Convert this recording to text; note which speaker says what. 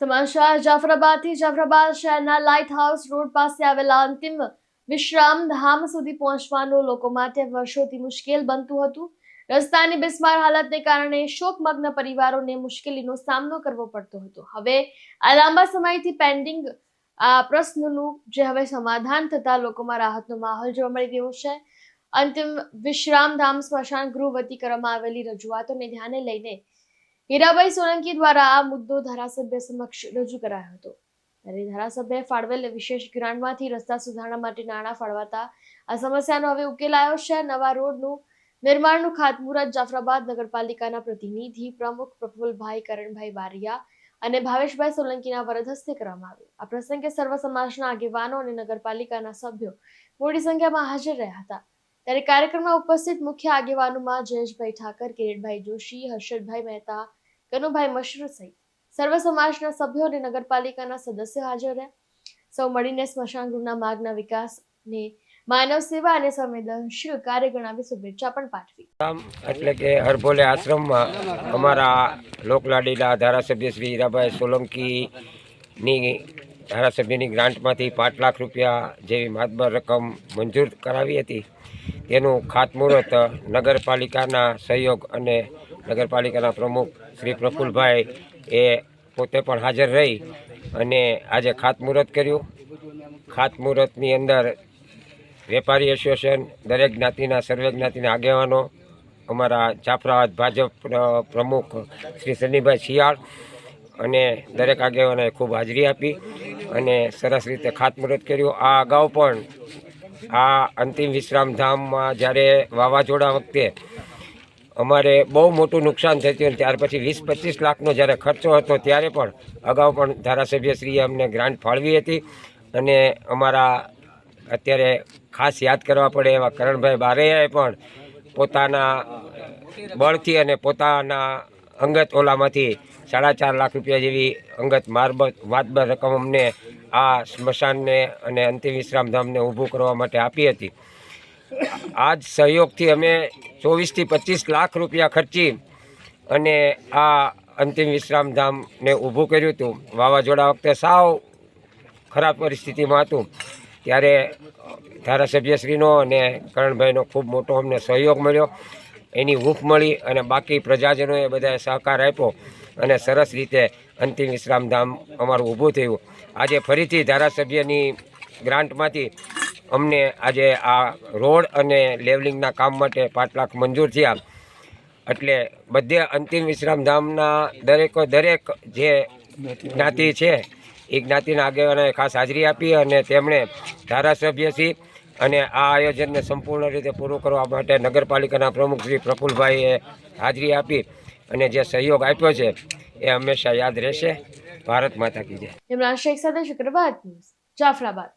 Speaker 1: સમાચાર જાફરાબાદથી જાફરાબાદ શહેરના light house road પાસે આવેલા અંતિમ વિશ્રામ ધામ સુધી પહોંચવાનું લોકો માટે વર્ષોથી મુશ્કેલ બનતું હતું. રસ્તાની બિસ્માર હાલતને કારણે શોકમગ્ન પરિવારોને મુશ્કેલીનો સામનો કરવો પડતો હતો. હવે આ લાંબા સમયથી પેન્ડિંગ આ પ્રશ્નનું જે હવે સમાધાન થતા લોકોમાં રાહતનો માહોલ જોવા મળી રહ્યો છે. અંતિમ વિશ્રામધામ સ્મશાન ગૃહ વતી કરવામાં આવેલી રજૂઆતોને ધ્યાને લઈને હીરાભાઈ સોલંકી દ્વારા આ મુદ્દો ધારાસભ્ય સમક્ષ રજૂ કરાયો હતો. ત્યારે ધારાસભ્યએ ફાળવેલ વિશેષ ગ્રાન્ટમાંથી રસ્તા સુધારણા માટે નાણાં ફાળવાતા આ સમસ્યાનો હવે ઉકેલ આવ્યો છે. નવા રોડનું નિર્માણનું ખાતમુહૂર્ત જાફરાબાદ નગરપાલિકાના પ્રતિનિધિ પ્રમુખ પ્રફુલભાઈ કરણભાઈ બારિયા અને ભાવેશભાઈ સોલંકીના વરદ હસ્તે કરવામાં આવ્યું. આ પ્રસંગે સર્વ સમાજના આગેવાનો અને નગરપાલિકાના સભ્યો મોટી સંખ્યામાં હાજર રહ્યા હતા. ત્યારે કાર્યક્રમમાં ઉપસ્થિત મુખ્ય આગેવાનોમાં જયેશભાઈ ઠાકર, કિરીટભાઈ જોશી, હર્ષદભાઈ મહેતા કનુભાઈ મશરૂ સહિત સર્વ સમાજના સભ્યો અને નગરપાલિકાના સદસ્યો હાજર રહ્યા. સૌ મળીને સ્મશાન માર્ગના વિકાસને માનવ સેવા અને સંવેદનશીલ કાર્ય ગણાવી શુભેચ્છા પણ પાઠવી.
Speaker 2: એટલે કે હરભોલે આશ્રમમાં અમારા લોકલાડીલા ધારાસભ્ય શ્રી હીરાભાઈ સોલંકીની ધારાસભ્યની ગ્રાન્ટમાંથી પાંચ લાખ રૂપિયા જેવી માતબર રકમ મંજૂર કરાવી હતી. તેનું ખાતમુહૂર્ત નગરપાલિકાના સહયોગ અને નગરપાલિકાના પ્રમુખ શ્રી પ્રફુલભાઈ એ પોતે પણ હાજર રહી અને આજે ખાતમુહૂર્ત કર્યું. ખાતમુહૂર્તની અંદર વેપારી એસોસિએશન, દરેક જ્ઞાતિના, સર્વે જ્ઞાતિના આગેવાનો, અમારા જાફરાબાદ ભાજપ પ્રમુખ શ્રી સન્નીભાઈ શિયાળ અને દરેક આગેવાનોએ ખૂબ હાજરી આપી અને સરસ રીતે ખાતમુહૂર્ત કર્યું. આ અગાઉ પણ આ અંતિમ વિશ્રામધામમાં જ્યારે વાવાઝોડા વખતે અમારે બહુ મોટું નુકસાન થયું ત્યાર પછી વીસ પચીસ લાખનો જ્યારે ખર્ચો હતો ત્યારે પણ અગાઉ પણ ધારાસભ્યશ્રીએ અમને ગ્રાન્ટ ફાળવી હતી અને અમારા અત્યારે ખાસ યાદ કરવા પડે એવા કરણભાઈ બારૈયાએ પણ પોતાના બળથી અને પોતાના અંગત ઓલામાંથી સાડા ચાર લાખ રૂપિયા જેવી અંગત મારબત, વાતબર રકમ અમને આ સ્મશાનને અને અંતિમ વિશ્રામધામને ઊભું કરવા માટે આપી હતી. આ જ સહયોગથી અમે ચોવીસથી પચીસ લાખ રૂપિયા ખર્ચી અને આ અંતિમ વિશ્રામધામને ઊભું કર્યું હતું. વાવાઝોડા વખતે સાવ ખરાબ પરિસ્થિતિમાં હતું. ત્યારે ધારાસભ્યશ્રીનો અને કરણભાઈનો ખૂબ મોટો અમને સહયોગ મળ્યો. એની હૂંફ મળી અને બાકી પ્રજાજનોએ બધાએ સહકાર આપ્યો અને સરસ રીતે અંતિમ વિશ્રામધામ અમારું ઊભું થયું. આજે ફરીથી ધારાસભ્યની ગ્રાન્ટમાંથી અમને આજે આ રોડ અને લેવલિંગના કામ માટે પાંચ લાખ મંજૂર થયા. એટલે બધે અંતિમ વિશ્રામધામના દરેકો દરેક જે જ્ઞાતિ છે, એ જ્ઞાતિના આગેવાનોએ ખાસ હાજરી આપી અને તેમણે ધારાસભ્યશ્રી અને આ આયોજનને સંપૂર્ણ રીતે પૂરું કરવા માટે નગરપાલિકાના પ્રમુખ શ્રી પ્રફુલભાઈએ હાજરી આપી અને જે સહયોગ આપ્યો છે એ હંમેશા યાદ રહેશે. ભારત માતા કી જય.
Speaker 1: સાથે શુક્રવાર જાફરાબાદ.